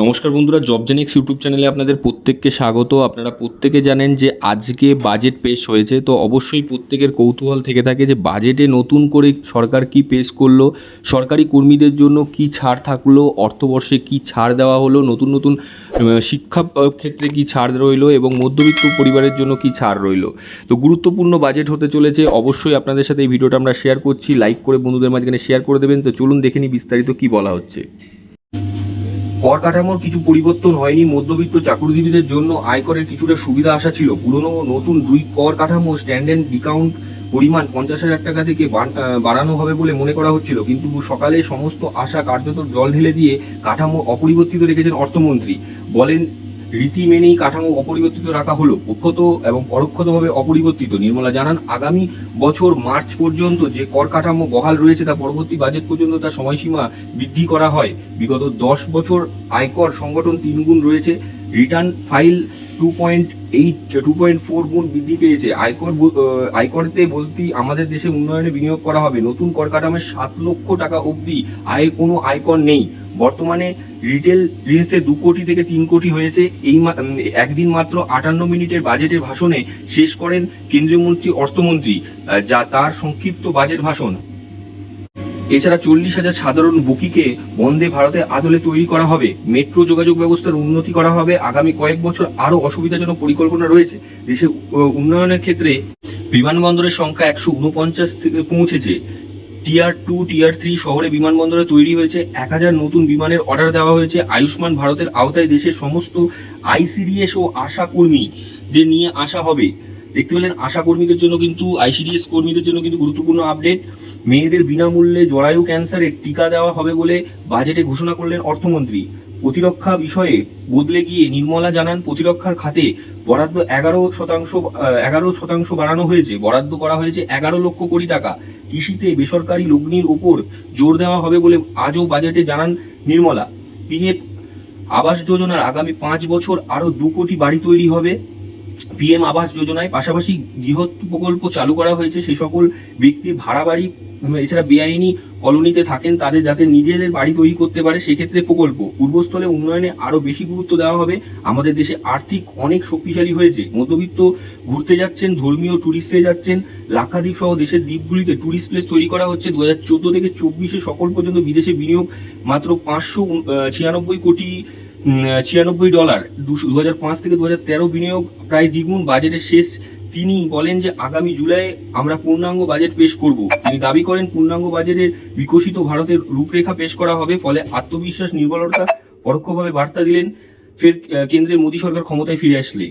নমস্কার বন্ধুরা job YouTube চ্যানেলে আপনাদের প্রত্যেককে স্বাগত। আপনারা প্রত্যেকে জানেন যে আজকে বাজেট পেশ হয়েছে, তো অবশ্যই প্রত্যেকের কৌতূহল থেকে থাকে যে বাজেটে নতুন করে সরকার কি পেশ করল, সরকারি কর্মীদের জন্য কি ছাড় থাকল, অর্থবর্ষে কি ছাড় দেওয়া হলো, নতুন নতুন শিক্ষা ক্ষেত্রে কি ছাড় রইল এবং মধ্যবিত্ত পরিবারের জন্য কি ছাড় রইল। তো গুরুত্বপূর্ণ বাজেট হতে চলেছে, অবশ্যই আপনাদের সাথে এই ভিডিওটা আমরা শেয়ার করছি। লাইক করে বন্ধুদের মাঝখানে শেয়ার করে দেবেন। তো চলুন দেখে নিই বিস্তারিত কি বলা হচ্ছে। কর কাঠামোর কিছু পরিবর্তন হয়নি মধ্যবিত্ত চাকরিজীবীদের জন্য। আয়করের কিছুটা সুবিধা আসা ছিল। পুরনো নতুন দুই কর কাঠামো স্ট্যান্ডার্ড ডিকাউন্ট পরিমাণ পঞ্চাশ হাজার টাকা থেকে বাড়ানো হবে বলে মনে করা হচ্ছিল। কিন্তু সকালে সমস্ত আশা কার্যত জল ঢেলে দিয়ে কাঠামো অপরিবর্তিত রেখেছেন অর্থমন্ত্রী। বলেন রীতি মেনেই কাঠামো অপরিবর্তিত রাখা হলো পক্ষত এবং পরোক্ষতভাবে অপরিবর্তিত। নির্মলা জানান, আগামী বছর মার্চ পর্যন্ত যে কর কাঠামো বহাল রয়েছে তা পরবর্তী বাজেট পর্যন্ত তার সময়সীমা বৃদ্ধি করা হয়। বিগত দশ বছর আয়কর সংগঠন তিন গুণ রয়েছে। Return file two point eight two point four গুণ বৃদ্ধি পেয়েছে। আয়কর আয়করতে বলতেই আমাদের দেশে উন্নয়নে বিনিয়োগ করা হবে। নতুন কর কাঠামোয় সাত লক্ষ টাকা অবধি আয়ের কোনো আয়কর নেই। বর্তমানে রিটেল রিলসে দু কোটি থেকে তিন কোটি হয়েছে। এই একদিন মাত্র আটান্ন মিনিটের বাজেটের ভাষণে শেষ করেন কেন্দ্রীয় মন্ত্রী, অর্থমন্ত্রী যা তার সংক্ষিপ্ত বাজেট ভাষণ। এছাড়া চল্লিশ হাজার সাধারণ বুকিকে বন্দে ভারতে আদলে তৈরি করা হবে। মেট্রো যোগাযোগ ব্যবস্থার উন্নতি করা হবে। আগামী কয়েক বছর আরও অসুবিধাজনক পরিকল্পনা রয়েছে। দেশের উন্নয়নের ক্ষেত্রে বিমানবন্দরের সংখ্যা একশো উনপঞ্চাশ থেকে পৌঁছেছে। টিয়ার টু টিয়ার থ্রি শহরে বিমানবন্দরে তৈরি হয়েছে এক হাজার নতুন বিমানের অর্ডার দেওয়া হয়েছে আয়ুষ্মান ভারতের আওতায় দেশের সমস্ত আইসিডিএস ও আশা কর্মীদের নিয়ে আসা হবে। দেখতে পেলেন আশা কর্মীদের জন্য কিন্তু, আইসিডিএস কর্মীদের জন্য কিন্তু গুরুত্বপূর্ণ আপডেট মেয়েদের বিনামূল্যে জরায়ু ক্যান্সারের টিকা দেওয়া হবে বলে বাজেটে ঘোষণা করলেন অর্থমন্ত্রী। প্রতিরক্ষা বিষয়ে বদলে গিয়ে নির্মলা জানান, প্রতিরক্ষার খাতে বরাদ্দ এগারো শতাংশ এগারো শতাংশ বাড়ানো হয়েছে। বরাদ্দ করা হয়েছে এগারো লক্ষ কোটি টাকা। কৃষিতে বেসরকারি লগ্নির ওপর জোর দেওয়া হবে বলে আজও বাজেটে জানান নির্মলা। পিএফ আবাস যোজনার আগামী পাঁচ বছর আরও দু কোটি বাড়ি তৈরি হবে। পিএম আবাস যোজনায় পাশাপাশি গৃহস্থ প্রকল্প চালু করা হয়েছে। সে সকল ব্যক্তি ভাড়া বাড়ি, এছাড়া বেআইনি কলোনিতে থাকেন, তাদের যাতে নিজেদের বাড়ি তৈরি করতে পারে, সেক্ষেত্রে প্রকল্প। পূর্বস্থলে উন্নয়নে আরও বেশি গুরুত্ব দেওয়া হবে। আমাদের দেশে আর্থিক অনেক শক্তিশালী হয়েছে। মধ্যবিত্ত ঘুরতে যাচ্ছেন, ধর্মীয় ট্যুরিস্টে যাচ্ছেন। লাক্ষাদ্বীপ সহ দেশের দ্বীপগুলিতে ট্যুরিস্ট প্লেস তৈরি করা হচ্ছে। দু হাজার চোদ্দ থেকে চব্বিশে সকল পর্যন্ত বিদেশে বিনিয়োগ মাত্র পাঁচশো ছিয়ানব্বই কোটি ছিয়ানব্বই ডলার দুশো দু থেকে দু হাজার তেরো বিনিয়োগ প্রায় দ্বিগুণ বাজেটের শেষ। তিনি বলেন যে, আগামী জুলাই আমরা পূর্ণাঙ্গ বাজেট পেশ করব। তিনি দাবি করেন, পূর্ণাঙ্গ বাজেটের বিকশিত ভারতের রূপরেখা পেশ করা হবে, ফলে আত্মবিশ্বাস নির্ভরতা পরোক্ষভাবে বার্তা দিলেন। ফের কেন্দ্রে মোদী সরকার ক্ষমতায় ফিরে আসলে।